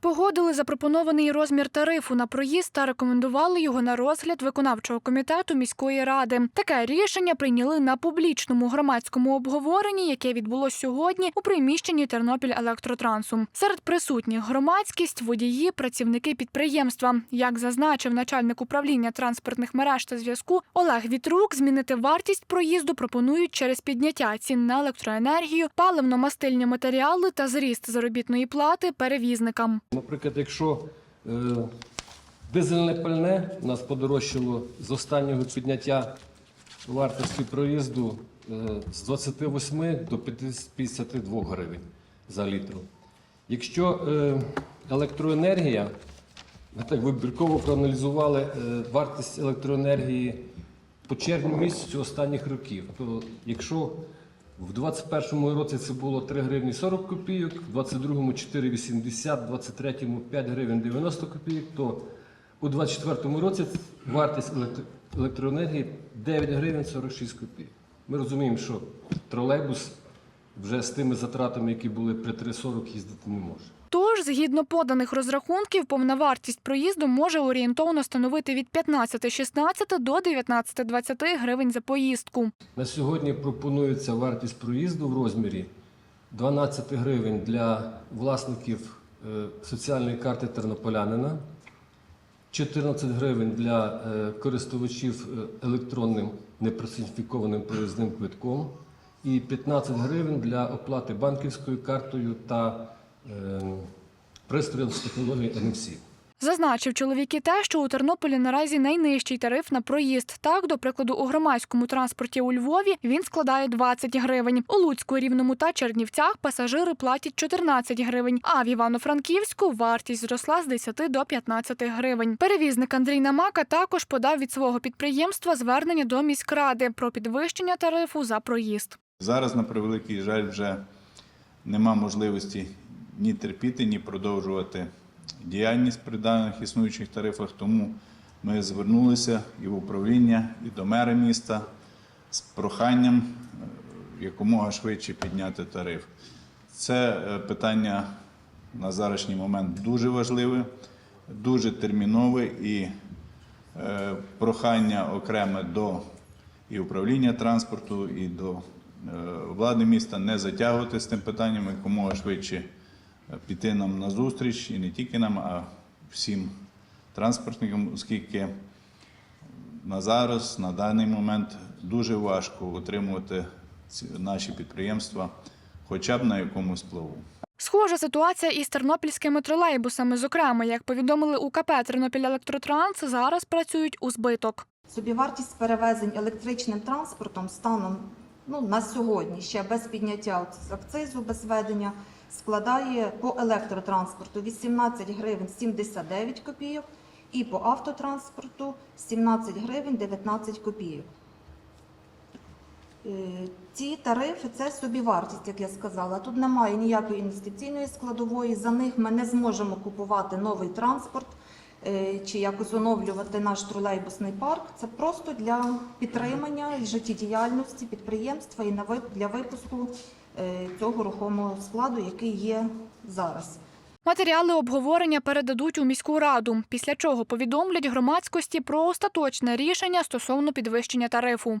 Погодили запропонований розмір тарифу на проїзд та рекомендували його на розгляд виконавчого комітету міської ради. Таке рішення прийняли на публічному громадському обговоренні, яке відбулося сьогодні у приміщенні Тернопіль Електротрансу. Серед присутніх громадськість, водії, працівники підприємства. Як зазначив начальник управління транспортних мереж та зв'язку Олег Вітрук, змінити вартість проїзду пропонують через підняття цін на електроенергію, паливно-мастильні матеріали та зріст заробітної плати перевізникам. Наприклад, якщо е, дизельне пальне у нас подорожчало з останнього підняття вартості проїзду е, з 28 до 52 гривень за літр. Якщо е, електроенергія, ми так вибірково проаналізували вартість електроенергії по червню місяцю останніх років, то якщо в 21-му році це було 3 гривні 40 копійок, в 22-му 4,80, в 23-му 5 гривень 90 копійок, то у 24-му році вартість електро- електроенергії 9 гривень 46 копійок. Ми розуміємо, що тролейбус вже з тими затратами, які були при 3,40, їздити не може. Тож, згідно поданих розрахунків, повна вартість проїзду може орієнтовно становити від 15-16 до 19-20 гривень за поїздку. На сьогодні пропонується вартість проїзду в розмірі 12 гривень для власників е, соціальної карти тернополянина, 14 гривень для е, користувачів е, електронним непросифікованим проїзним квитком і 15 гривень для оплати банківською картою та е, пристроєм з технології NFC. Зазначив чоловік і те, що у Тернополі наразі найнижчий тариф на проїзд. Так, до прикладу, у громадському транспорті у Львові він складає 20 гривень. У Луцьку, Рівному та Чернівцях пасажири платять 14 гривень, а в Івано-Франківську вартість зросла з 10 до 15 гривень. Перевізник Андрій Намака також подав від свого підприємства звернення до міськради про підвищення тарифу за проїзд. Зараз, на превеликий жаль, вже нема можливості ні терпіти, ні продовжувати діяльність при даних існуючих тарифах. Тому ми звернулися і в управління, і до мера міста з проханням е, якомога швидше підняти тариф. Це е, питання на зараз момент дуже важливе, дуже термінове і е, прохання окреме до і управління транспорту, і до влади міста не затягувати з тим питанням, якомога швидше е, піти нам на зустріч, і не тільки нам, а всім транспортникам, оскільки на зараз, на даний момент, дуже важко утримувати наші підприємства хоча б на якомусь плаву. Схожа ситуація із тернопільськими тролейбусами. Зокрема, як повідомили у КП Тернопіль Електротранс, зараз працюють у збиток. Собівартість перевезень електричним транспортом станом ну, на сьогодні, ще без підняття акцизу, без введення, складає по електротранспорту 18 гривень 79 копійок і по автотранспорту 17 гривень 19 копійок. Е, Ці тарифи це собівартість, як я сказала. Тут немає ніякої інвестиційної складової. За них ми не зможемо купувати новий транспорт чи якось оновлювати наш тролейбусний парк. Це просто для підтримання життєдіяльності підприємства і для випуску е, цього рухомого складу, який є зараз. Матеріали обговорення передадуть у міську раду, після чого повідомлять громадськості про остаточне рішення стосовно підвищення тарифу.